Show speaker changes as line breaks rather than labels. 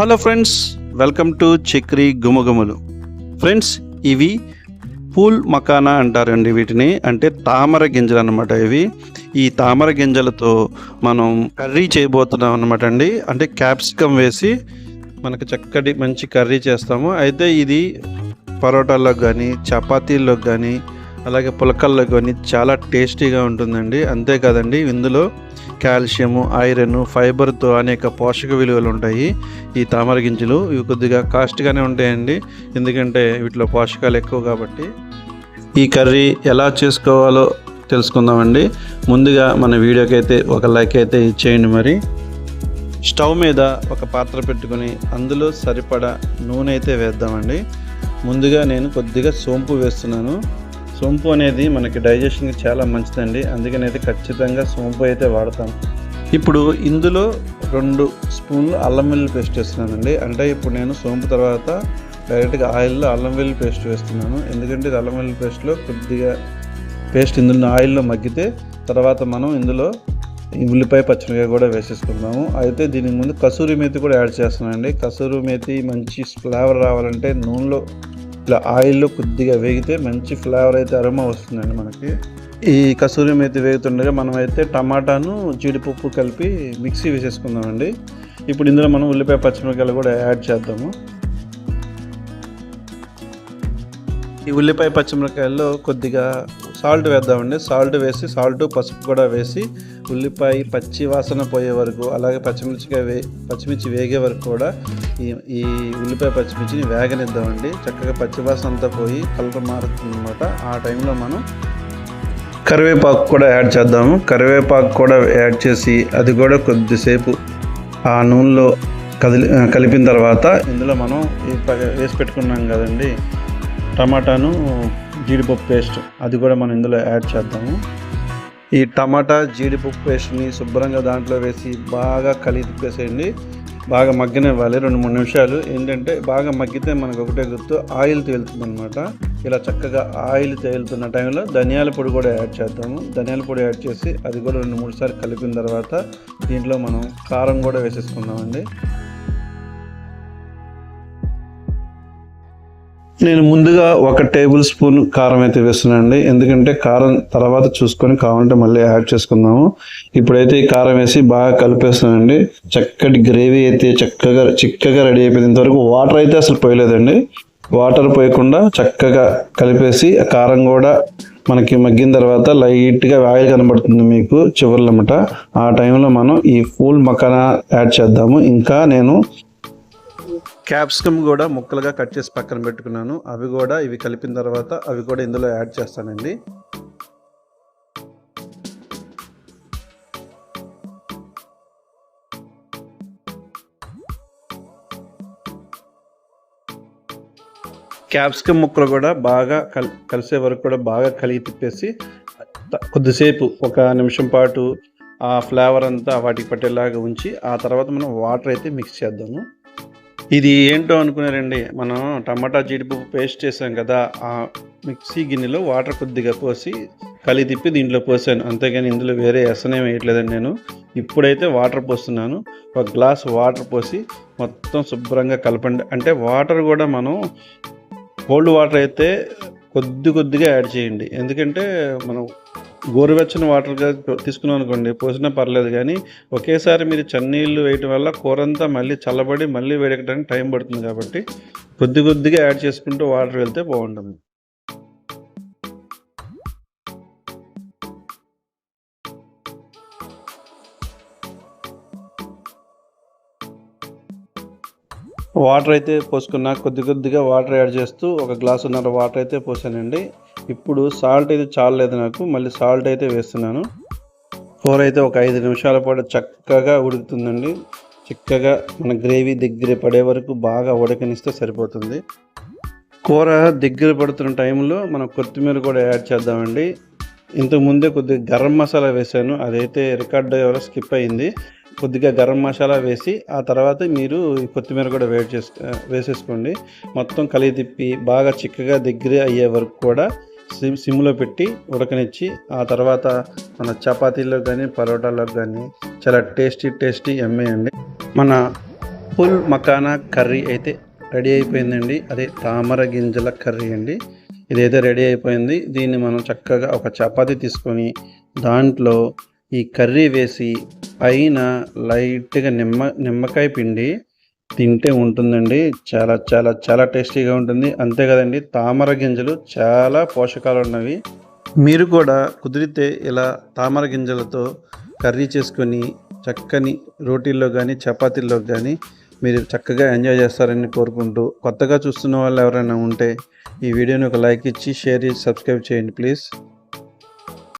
Hello friends welcome to Chakri గుమగుమలు friends ఇవి పూల్ మకానా అంటారండి వీటిని. అంటే తామర గింజలు అనమాట ఇవి. ఈ తామర గింజలతో మనం కర్రీ చేయబోతున్నాం అనమాట అండి. అంటే క్యాప్సికమ్ వేసి మనకు చక్కటి మంచి కర్రీ చేస్తాము. అయితే ఇది పరోటాల్లో కానీ చపాతీల్లో కానీ అలాగే పులకల్లో కానీ చాలా టేస్టీగా ఉంటుందండి. అంతేకాదండి ఇందులో కాల్షియము ఐరన్ ఫైబర్తో అనేక పోషక విలువలు ఉంటాయి ఈ తామర గింజలు ఇవి కొద్దిగా కాస్ట్గానే ఉంటాయండి. ఎందుకంటే వీటిలో పోషకాలు ఎక్కువ కాబట్టి. ఈ కర్రీ ఎలా చేసుకోవాలో తెలుసుకుందామండి. ముందుగా మన వీడియోకి అయితే ఒక లైక్ అయితే ఇచ్చేయండి మరి. స్టవ్ మీద ఒక పాత్ర పెట్టుకొని అందులో సరిపడా నూనె అయితే వేద్దామండి. ముందుగా నేను కొద్దిగా సోంపు వేస్తున్నాను. సోంపు అనేది మనకి డైజెషన్కి చాలా మంచిదండి. అందుకని అయితే ఖచ్చితంగా సోంపు అయితే వాడతాం. ఇప్పుడు ఇందులో రెండు స్పూన్లు అల్లం వెల్లుల్లి పేస్ట్ వేస్తున్నానండి. అంటే ఇప్పుడు నేను సోంపు తర్వాత డైరెక్ట్గా ఆయిల్లో అల్లం వెల్లుల్లి పేస్ట్ వేస్తున్నాను. ఎందుకంటే ఇది అల్లం వెల్లుల్లి పేస్ట్లో కొద్దిగా పేస్ట్ ఇందులో ఆయిల్లో మగ్గితే తర్వాత మనం ఇందులో ఉల్లిపాయ పచ్చిమిరకాయ కూడా వేసేసుకుందాము. అయితే దీనికి ముందు కసూరి మేతి కూడా యాడ్ చేస్తున్నానండి. కసూరి మేతి మంచి ఫ్లేవర్ రావాలంటే నూనెలో ఇట్లా ఆయిల్లో కొద్దిగా వేగితే మంచి ఫ్లేవర్ అయితే అరోమా వస్తుందండి మనకి. ఈ కసూరి మేతి వేగుతుండగా మనం అయితే టమాటాను జీడిపప్పు కలిపి మిక్సీ వేసేసుకుందామండి. ఇప్పుడు ఇందులో మనం ఉల్లిపాయ పచ్చిమిరపకాయలు కూడా యాడ్ చేద్దాము. ఈ ఉల్లిపాయ పచ్చిమిరకాయల్లో కొద్దిగా సాల్ట్ వేద్దామండి. సాల్ట్ వేసి సాల్ట్ పసుపు కూడా వేసి ఉల్లిపాయ పచ్చి వాసన పోయే వరకు అలాగే పచ్చిమిర్చిగా వే పచ్చిమిర్చి వేగే వరకు కూడా ఈ ఈ ఉల్లిపాయ పచ్చిమిర్చిని వేగనిద్దామండి. చక్కగా పచ్చి వాసన అంతా పోయి కలర్ మారుతుందన్నమాట. ఆ టైంలో మనం కరివేపాకు కూడా యాడ్ చేద్దాము. కరివేపాకు కూడా యాడ్ చేసి అది కూడా కొద్దిసేపు ఆ నూనెలో కదిలి కలిపిన తర్వాత ఇందులో మనం ఈ వేసి పెట్టుకున్నాం కదండి టమాటాను జీడిపప్పు పేస్ట్. అది కూడా మనం ఇందులో యాడ్ చేద్దాము. ఈ టమాటా జీడిపప్పు పేస్ట్ని శుభ్రంగా దాంట్లో వేసి బాగా కలిపి బాగా మగ్గనివ్వాలి రెండు మూడు నిమిషాలు. ఏంటంటే బాగా మగ్గితే మనకు ఒకటే గుర్తు ఆయిల్ తేలుతుంది అనమాట ఇలా చక్కగా ఆయిల్ తేలుతున్న టైంలో ధనియాల పొడి కూడా యాడ్ చేద్దాము. ధనియాల పొడి యాడ్ చేసి అది కూడా రెండు మూడు సార్లు కలిపిన తర్వాత దీంట్లో మనం కారం కూడా వేసేసుకుందామండి. నేను ముందుగా ఒక టేబుల్ స్పూన్ కారం అయితే వేస్తున్నానండి. ఎందుకంటే కారం తర్వాత చూసుకొని కావాలంటే మళ్ళీ యాడ్ చేసుకుందాము. ఇప్పుడైతే ఈ కారం వేసి బాగా కలిపేస్తున్నానండి. చక్కటి గ్రేవీ అయితే చక్కగా చిక్కగా రెడీ అయిపోయింది. ఇంతవరకు వాటర్ అయితే అసలు పోయలేదండి. వాటర్ పోయకుండా చక్కగా కలిపేసి ఆ కారం కూడా మనకి మగ్గిన తర్వాత లైట్గా ఆయిల్ కనబడుతుంది మీకు చివర్లమ్మట ఆ టైంలో మనం ఈ ఫూల్ మకానా యాడ్ చేద్దాము. ఇంకా నేను క్యాప్సికమ్ కూడా ముక్కలుగా కట్ చేసి పక్కన పెట్టుకున్నాను. అవి కూడా ఇవి కలిపిన తర్వాత అవి కూడా ఇందులో యాడ్ చేస్తానండి. క్యాప్సికమ్ ముక్కలు కూడా బాగా కల్ కలిసే వరకు కూడా బాగా కలిగి తిప్పేసి కొద్దిసేపు ఒక నిమిషం పాటు ఆ ఫ్లేవర్ అంతా వాటికి పట్టేలాగా ఉంచి ఆ తర్వాత మనం వాటర్ అయితే మిక్స్ చేద్దాము. ఇది ఏంటో అనుకున్నారండి మనం టమాటా జీడిపప్పు పేస్ట్ చేసాం కదా ఆ మిక్సీ గిన్నెలో వాటర్ కొద్దిగా పోసి కలి తిప్పి దీంట్లో పోసాను. అంతేగాని ఇందులో వేరే ఎసనేం వేయట్లేదండి నేను. ఇప్పుడైతే వాటర్ పోస్తున్నాను. ఒక గ్లాస్ వాటర్ పోసి మొత్తం శుభ్రంగా కలపండి. అంటే వాటర్ కూడా మనం కోల్డ్ వాటర్ అయితే కొద్ది కొద్దిగా యాడ్ చేయండి. ఎందుకంటే మనం గోరువెచ్చని వాటర్గా తీసుకున్నాం అనుకోండి పోసినా పర్లేదు కానీ ఒకేసారి మీరు చన్నీళ్ళు వేయటం వల్ల కూర అంతా మళ్ళీ చల్లబడి మళ్ళీ వేడెక్కడానికి టైం పడుతుంది కాబట్టి కొద్ది కొద్దిగా యాడ్ చేసుకుంటూ వాటర్ వెళ్తే బాగుంటుంది. వాటర్ అయితే పోసుకున్నా కొద్ది కొద్దిగా వాటర్ యాడ్ చేస్తూ ఒక గ్లాసున్నర వాటర్ అయితే పోసానండి. ఇప్పుడు సాల్ట్ అయితే చాలలేదు నాకు మళ్ళీ సాల్ట్ అయితే వేస్తున్నాను. కూర అయితే ఒక ఐదు నిమిషాల పాటు చక్కగా ఉడుకుతుందండి. చిక్కగా మన గ్రేవీ దగ్గర పడే వరకు బాగా ఉడకనిస్తే సరిపోతుంది. కూర దగ్గర పడుతున్న టైంలో మనం కొత్తిమీర కూడా యాడ్ చేద్దామండి. ఇంతకు ముందే కొద్దిగా గరం మసాలా వేశాను అదైతే రికార్డ్ ఎవరో స్కిప్ అయింది. కొద్దిగా గరం మసాలా వేసి ఆ తర్వాత మీరు కొత్తిమీర కూడా వేడి చేసు వేసేసుకోండి. మొత్తం కలిగి తిప్పి బాగా చిక్కగా దగ్గర అయ్యే వరకు కూడా సిమ్ సిమ్లో పెట్టి ఉడకనిచ్చి ఆ తర్వాత మన చపాతీలో కానీ పరోటాలో కానీ చాలా టేస్టీ టేస్టీ ఎమ్మేయండి మన ఫుల్ మకానా కర్రీ అయితే రెడీ అయిపోయిందండి. అదే తామర గింజల కర్రీ అండి. ఇదైతే రెడీ అయిపోయింది. దీన్ని మనం చక్కగా ఒక చపాతి తీసుకొని దాంట్లో ఈ కర్రీ వేసి పైన లైట్గా నిమ్మ నిమ్మకాయ పిండి తింటే ఉంటుందండి. చాలా చాలా చాలా టేస్టీగా ఉంటుంది. అంతే కదండి తామర గింజలు చాలా పోషకాలు ఉన్నవి మీరు కూడా కుదిరితే ఇలా తామర గింజలతో కర్రీ చేసుకొని చక్కని రోటీల్లో కానీ చపాతీల్లో కానీ మీరు చక్కగా ఎంజాయ్ చేస్తారని కోరుకుంటూ కొత్తగా చూస్తున్న వాళ్ళు ఎవరైనా ఉంటే ఈ వీడియోని ఒక లైక్ ఇచ్చి షేర్ చేసి సబ్స్క్రైబ్ చేయండి ప్లీజ్.